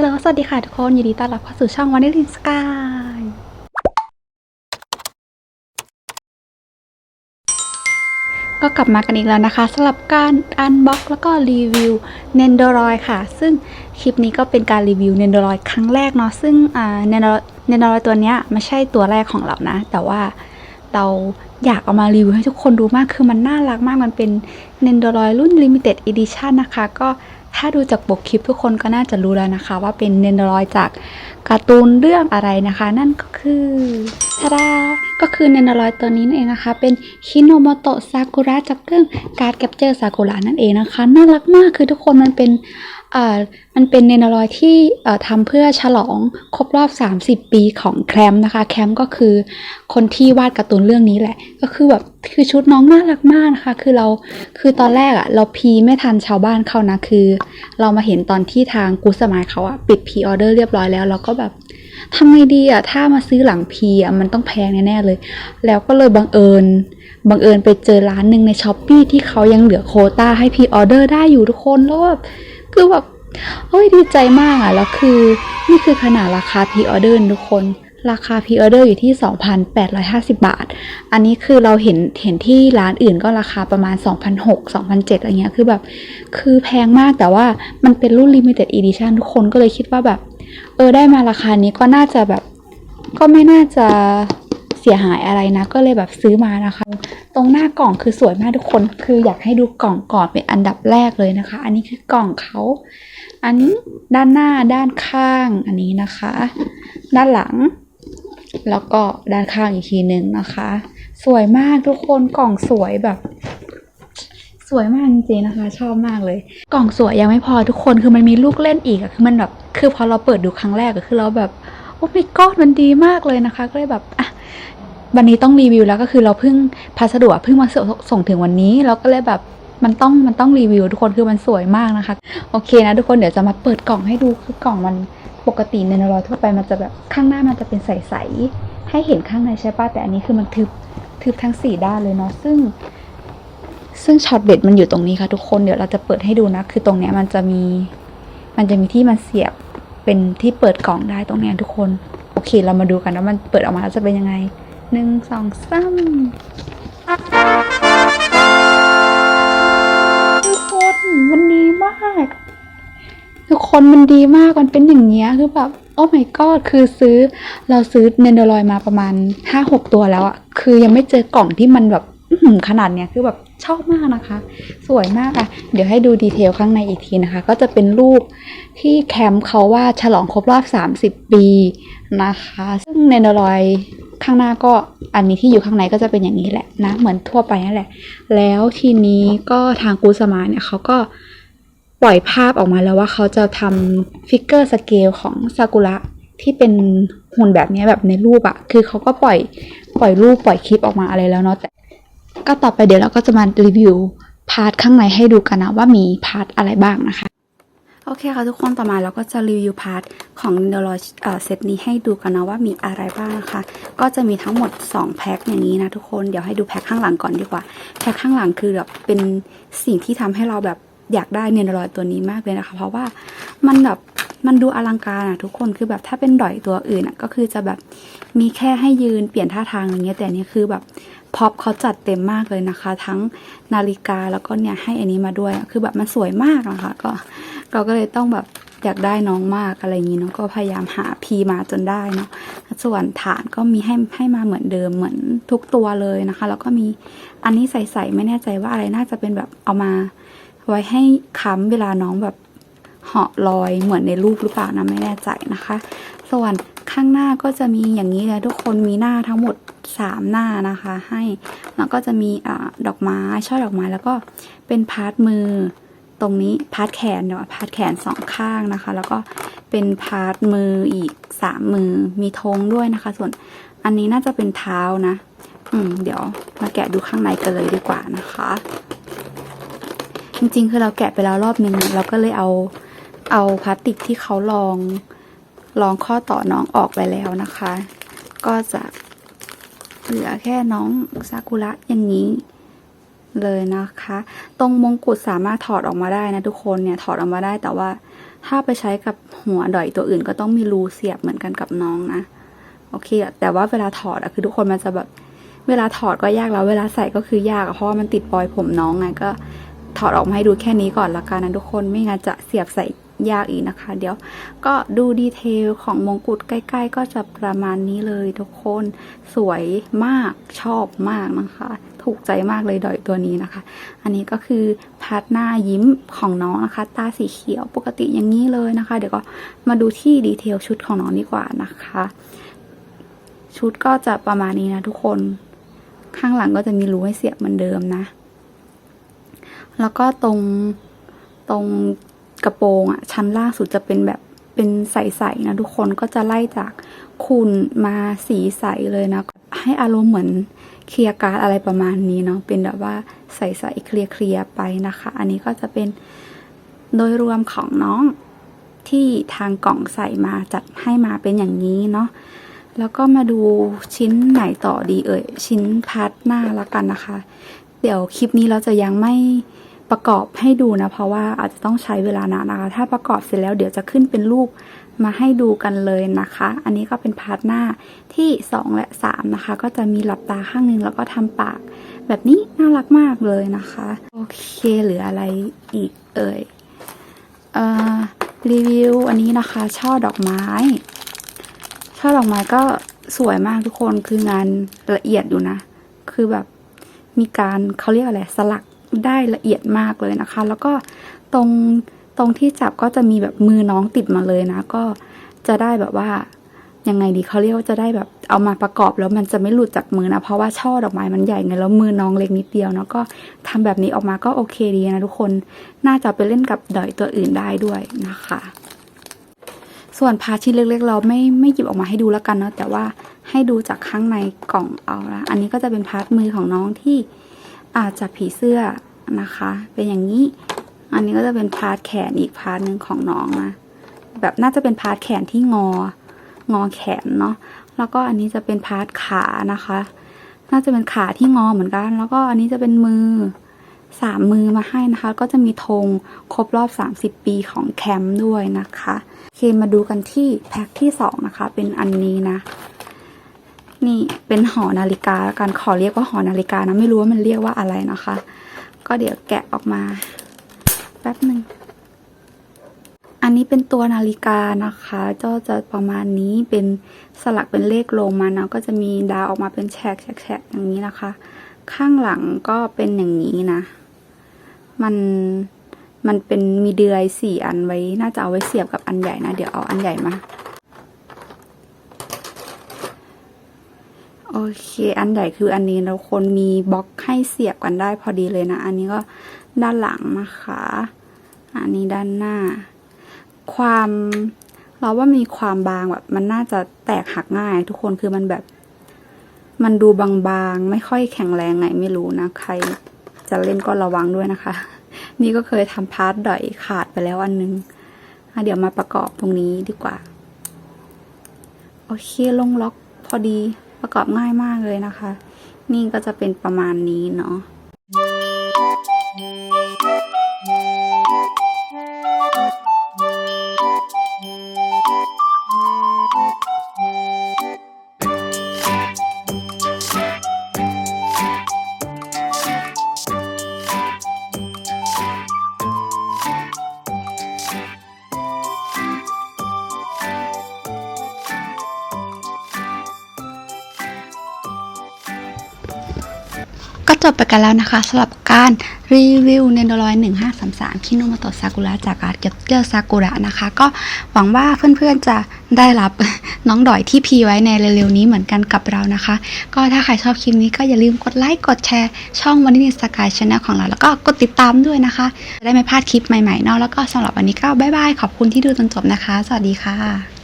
ฮัลโหล สวัสดีค่ะทุกคน ยินดีต้อนรับเข้าสู่ช่องวันนี้ลินสกาย ก็กลับมากันอีกแล้วนะคะสำหรับการอันบ็อกแล้วก็รีวิว n e n d o r o i d ค่ะ ซึ่งคลิปนี้ก็เป็นการรีวิว n e n d o r o i d ครั้งแรกเนาะ ซึ่งอ่า n e n d o r o i d ตัวเนี้ยไม่ใช่ตัวแรกของเรานะ แต่ว่าเราอยากเอามารีวิวให้ทุกคนดูมาก คือมันน่ารักมาก มันเป็น n e n d o r o i d รุ่น Limited Edition นะคะ ก็ ถ้าดูจากปกคลิปทุกคนก็น่าจะรู้แล้วนะคะ ว่าเป็นเนนรอยจากการ์ตูนเรื่องอะไรนะคะ นั่นก็คือทาดา ก็คือ n e n d o r o i d ตัวนี้นั่นเองนะคะ เป็นคิโนโมโตะซากุระจากเรื่องการ์ดแคปเจอร์ซากุระนั่นเองนะคะน่ารักมากคือทุกคนมันเป็นอ่ามันเป็นเนนารอยที่อ่อทำเพื่อฉลองครบรอบ 30 ปีของแคมป์นะคะ แคมป์ก็คือคนที่วาดการ์ตูนเรื่องนี้แหละ ก็คือแบบคือชุดน้องน่ารักมากนะคะ คือเราคือตอนแรกอะเราพีไม่ทันชาวบ้านเขานะคือ เรามาเห็นตอนที่ทางกูสมายเขาอะปิดพีออเดอร์เรียบร้อยแล้วเราก็แบบ ทำไงดีอะถ้ามาซื้อหลังพีอะมันต้องแพงแน่ๆเลย แล้วก็เลยบังเอิญบังเอิญไปเจอร้านหนึ่งในช้อปปีที่เขายังเหลือโคต้าให้พีออเดอร์ได้อยู่ทุกคนแล้วแบบคือแบบเฮ้ยดีใจมากอะแล้วคือนี่คือขนาดราคาพีออเดอร์ทุกคนราคาพรีออเดอร์อยู่ที่ 2,850 บาท อันนี้คือเราเห็นเห็นที่ร้านอื่นก็ราคาประมาณ 2,600 2,700อะไรเงี้ย คือแบบ คือแพงมากแต่ว่ามันเป็นรุ่น limited edition ทุกคนก็เลยคิดว่าแบบ เออได้มาราคานี้ก็น่าจะแบบ ก็ไม่น่าจะเสียหายอะไรนะ ก็เลยแบบซื้อมานะคะ ตรงหน้ากล่องคือสวยมากทุกคนคืออยากให้ดูกล่องก่อนเป็นอันดับแรกเลยนะคะ อันนี้คือกล่องเขาอันนี้ด้านหน้าด้านข้างอันนี้นะคะ ด้านหลัง แล้วก็ด้านข้างอีกทีหนึ่งนะคะ สวยมากทุกคนกล่องสวยแบบ สวยมากจริงๆนะคะ ชอบมากเลย กล่องสวยยังไม่พอทุกคนคือมันมีลูกเล่นอีกอะคือมันแบบคือพอเราเปิดดูครั้งแรกอะคือเราแบบโอ้ my god มันดีมากเลยนะคะ ก็เลยแบบอะวันนี้ต้องรีวิวแล้วก็คือเราเพิ่งพัสดุเพิ่งมาส่งส่งถึงวันนี้เราก็เลยแบบมันต้องมันต้องรีวิวทุกคนคือมันสวยมากนะคะ โอเคนะทุกคนเดี๋ยวจะมาเปิดกล่องให้ดูคือกล่องมันปกติในนรอยทั่วไปมันจะแบบข้างหน้ามันจะเป็นใสๆให้เห็นข้างในใช่ปะแต่อันนี้คือมันทึบทึบทั้งสี่ด้านเลยเนาะซึ่ง ซึ่งช็อตเด็ดมันอยู่ตรงนี้ค่ะทุกคนเดี๋ยวเราจะเปิดให้ดูนะ คือตรงเนี้ยมันจะมี มันจะมีที่มันเสียบเป็นที่เปิดกล่องได้ตรงเนี้ยทุกคน โอเค เรามาดูกันว่ามันเปิดออกมาแล้วจะเป็นยังไงหนึ่งสองสามทุกคนมันดีมาก ทุกคนมันดีมากมันเป็นอย่างเงี้ยคือแบบโอ้ my god คือซื้อเราซื้อเนนเดรอยมาประมาณห้าหกตัวแล้วอะคือยังไม่เจอกล่องที่มันแบบขนาดเนี้ยคือแบบ ชอบมากนะคะ สวยมากอะเดี๋ยวให้ดูดีเทลข้างในอีกทีนะคะ ก็จะเป็นรูปที่แคมป์เขาว่าฉลองครบรอบ 30 ปีนะคะ ซึ่งเนนอรอยข้างหน้าก็อันนี้ที่อยู่ข้างในก็จะเป็นอย่างนี้แหละนะเหมือนทั่วไปนั่นแหละ แล้วทีนี้ก็ทางกูสมาเนี่ยเขาก็ปล่อยภาพออกมาแล้วว่าเขาจะทำฟิกเกอร์สเกลของซากุระที่เป็นหุ่นแบบนี้แบบในรูปอะคือเขาก็ปล่อยปล่อยรูปปล่อยคลิปออกมาอะไรแล้วเนาะแต่ ก็ต่อไปเดี๋ยวเราก็จะมารีวิวพาร์ทข้างในให้ดูกันนะว่ามีพาร์ทอะไรบ้างนะคะ โอเคค่ะทุกคนต่อมาเราก็จะรีวิวพาร์ทของ n i n d o r o เซตนี้ให้ดูกันนะว่ามีอะไรบ้างนะคะ ก็จะมีทั้งหมด 2 แพ็คอย่างนี้นะทุกคนเดี๋ยวให้ดูแพ็คข้างหลังก่อนดีกว่า แพ็คข้างหลังคือแบบเป็นสิ่งที่ทำให้เราแบบอยากได้เนนรอยตัวนี้มากเลยนะคะ เพราะว่ามันแบบ มันดูอลังการอะทุกคนคือแบบถ้าเป็นดอยตัวอื่นอะก็คือจะแบบมีแค่ให้ยืนเปลี่ยนท่าทางอย่างเงี้ยแต่อันนี้คือแบบพ็อปเขาจัดเต็มมากเลยนะคะ ทั้งนาฬิกาแล้วก็เนี่ยให้อันนี้มาด้วยอะคือแบบมันสวยมากนะคะก็เราก็เลยต้องแบบอยากได้น้องมากอะไรอย่างนี้เนาะก็พยายามหาพีมาจนได้เนาะส่วนฐานก็มีให้ให้มาเหมือนเดิมเหมือนทุกตัวเลยนะคะ แล้วก็มีอันนี้ใส่ๆไม่แน่ใจว่าอะไรน่าจะเป็นแบบเอามาไว้ให้ค้ำเวลาน้องแบบ เหาะลอยเหมือนในรูปหรือเปล่านะไม่แน่ใจนะคะ ส่วนข้างหน้าก็จะมีอย่างนี้เลยทุกคนมีหน้าทั้งหมดสามหน้านะคะ ให้แล้วก็จะมีอดอกไม้ช่อดอกไม้แล้วก็เป็นพาร์ทมือตรงนี้พาร์ทแขนเดี๋ยวพาร์ทแขนสองข้างนะคะ แล้วก็เป็นพาร์ทมืออีกสามมือมีธงด้วยนะคะ ส่วนอันนี้น่าจะเป็นเท้านะ อืมเดี๋ยวมาแกะดูข้างในกันเลยดีกว่านะคะ จริงๆคือเราแกะไปแล้วรอบนึงเราก็เลยเอา เอาพลาสติกที่เขาลองลองข้อต่อน้องออกไปแล้วนะคะ ก็จะเหลือแค่น้องซากุระอย่างนี้เลยนะคะ ตรงมงกุฎสามารถถอดออกมาได้นะทุกคนเนี่ยถอดออกมาได้แต่ว่าถ้าไปใช้กับหัวดอยตัวอื่นก็ต้องมีรูเสียบเหมือนกันกับน้องนะโอเค แต่ว่าเวลาถอดอะคือทุกคนมันจะแบบเวลาถอดก็ยากแล้วเวลาใส่ก็คือยากเพราะว่ามันติดปลอยผมน้องไงก็ถอดออกมาให้ดูแค่นี้ก่อนละกันนะทุกคนไม่งั้นจะเสียบใส่ ยากอีกนะคะ เดี๋ยวก็ดูดีเทลของมงกุฎใกล้ ๆ ก็จะประมาณนี้เลยทุกคนสวยมากชอบมากนะคะ ถูกใจมากเลยดอยตัวนี้นะคะ อันนี้ก็คือพาร์ทหน้ายิ้มของน้องนะคะ ตาสีเขียวปกติอย่างนี้เลยนะคะ เดี๋ยวก็มาดูที่ดีเทลชุดของน้องดีกว่านะคะ ชุดก็จะประมาณนี้นะทุกคนข้างหลังก็จะมีรูให้เสียบเหมือนเดิมนะ แล้วก็ตรงตรง กระโปรงอะชั้นล่างสุดจะเป็นแบบเป็นใสๆนะทุกคนก็จะไล่จากขุ่นมาสีใสเลยนะ ให้อารมณ์เหมือนเคลียร์การ์ดอะไรประมาณนี้เนาะเป็นแบบว่าใสๆเคลียร์ๆไปนะคะ อันนี้ก็จะเป็นโดยรวมของน้องที่ทางกล่องใส่มาจัดให้มาเป็นอย่างนี้เนาะแล้วก็มาดูชิ้นไหนต่อดีเอ่ย ชิ้นพาร์ทหน้าละกันนะคะ เดี๋ยวคลิปนี้เราจะยังไม่ ประกอบให้ดูนะ เพราะว่าอาจจะต้องใช้เวลานานนะคะ ถ้าประกอบเสร็จแล้วเดี๋ยวจะขึ้นเป็นรูปมาให้ดูกันเลยนะคะ อันนี้ก็เป็นพาร์ทหน้าที่ 2 และ 3 นะคะ ก็จะมีหลับตาข้างหนึงแล้วก็ทำปาก แบบนี้น่ารักมากเลยนะคะ โอเคเหลืออะไรอีกเอ่ยเอ่อรีวิวอันนี้นะคะ ช่อดอกไม้ ช่อดอกไม้ก็สวยมากทุกคนคืองานละเอียดอยู่นะ คือแบบมีการเขาเรียกอะไรสลัก ได้ละเอียดมากเลยนะคะ แล้วก็ตรงตรงที่จับก็จะมีแบบมือน้องติดมาเลยนะ ก็จะได้แบบว่ายังไงดีเขาเรียกว่าจะได้แบบเอามาประกอบแล้วมันจะไม่หลุดจากมือนะ เพราะว่าช่อดอกไม้มันใหญ่ไงแล้วมือน้องเล็กนิดเดียวเนาะก็ทำแบบนี้ออกมาก็โอเคดีนะทุกคนน่าจะไปเล่นกับดอยตัวอื่นได้ด้วยนะคะ ส่วนพาร์ชิ้นเล็ก ๆ เราไม่ไม่หยิบออกมาให้ดูแล้วกันเนาะแต่ว่าให้ดูจากข้างในกล่องเอาละอันนี้ก็จะเป็นพาร์ทมือของน้องที่ อาจจะผีเสื้อนะคะ เป็นอย่างนี้ อันนี้ก็จะเป็นพาร์ทแขนอีกพาร์ทหนึ่งของน้องนะแบบน่าจะเป็นพาร์ทแขนที่งอ งอแขนเนาะแล้วก็อันนี้จะเป็นพาร์ทขานะคะ น่าจะเป็นขาที่งอเหมือนกัน แล้วก็อันนี้จะเป็นมือสามมือมาให้นะคะ ก็จะมีธงครบรอบ 30 ปีของแคมป์ด้วยนะคะโอเคมาดูกันที่แพ็คที่สองนะคะ เป็นอันนี้นะ นี่เป็นหอนาฬิกาแล้วกันขอเรียกว่าหอนาฬิกานะไม่รู้ว่ามันเรียกว่าอะไรนะคะ ก็เดี๋ยวแกะออกมาแป๊บหนึ่งอันนี้เป็นตัวนาฬิกานะคะก็จะประมาณนี้เป็นสลักเป็นเลขโรมันเนาะก็จะมีดาวออกมาเป็นแฉกแฉกแฉกอย่างนี้นะคะ ข้างหลังก็เป็นอย่างนี้นะ มันมันเป็นมีเดือยสี่อันไว้ น่าจะเอาไว้เสียบกับอันใหญ่นะ เดี๋ยวเอาอันใหญ่มา โอเคอันใหญ่คืออันนี้เราคนมีบล็อกให้เสียบกันได้พอดีเลยนะ อันนี้ก็ด้านหลังนะคะ อันนี้ด้านหน้า ความเราว่ามีความบางแบบมันน่าจะแตกหักง่าย ทุกคนคือมันแบบ มันดูบางๆ ไม่ค่อยแข็งแรงไงไม่รู้นะ ใครจะเล่นก็ระวังด้วยนะคะ นี่ก็เคยทำพาร์ทดอยขาดไปแล้วอันนึงอะเดี๋ยวมาประกอบตรงนี้ดีกว่า โอเคลงล็อกพอดี ประกอบง่ายมากเลยนะคะ นี่ก็จะเป็นประมาณนี้เนาะ จบไปกันแล้วนะคะสำหรับการรีวิวเนนโดรอย1533คิโนมโตะซากุระจากการ์เก็บเกี่ยวซากุระนะคะ ก็หวังว่าเพื่อนๆจะได้รับน้องดอยที่พีไว้ในเร็วๆนี้เหมือนกันกับเรานะคะ ก็ถ้าใครชอบคลิปนี้ก็อย่าลืมกดไลค์กดแชร์ช่องวันนี้สกายชาแนลของเรา แล้วก็กดติดตามด้วยนะคะ จะได้ไม่พลาดคลิปใหม่ๆเนาะแล้วก็สำหรับวันนี้ก็บ๊ายบายขอบคุณที่ดูจนจบนะคะ สวัสดีค่ะ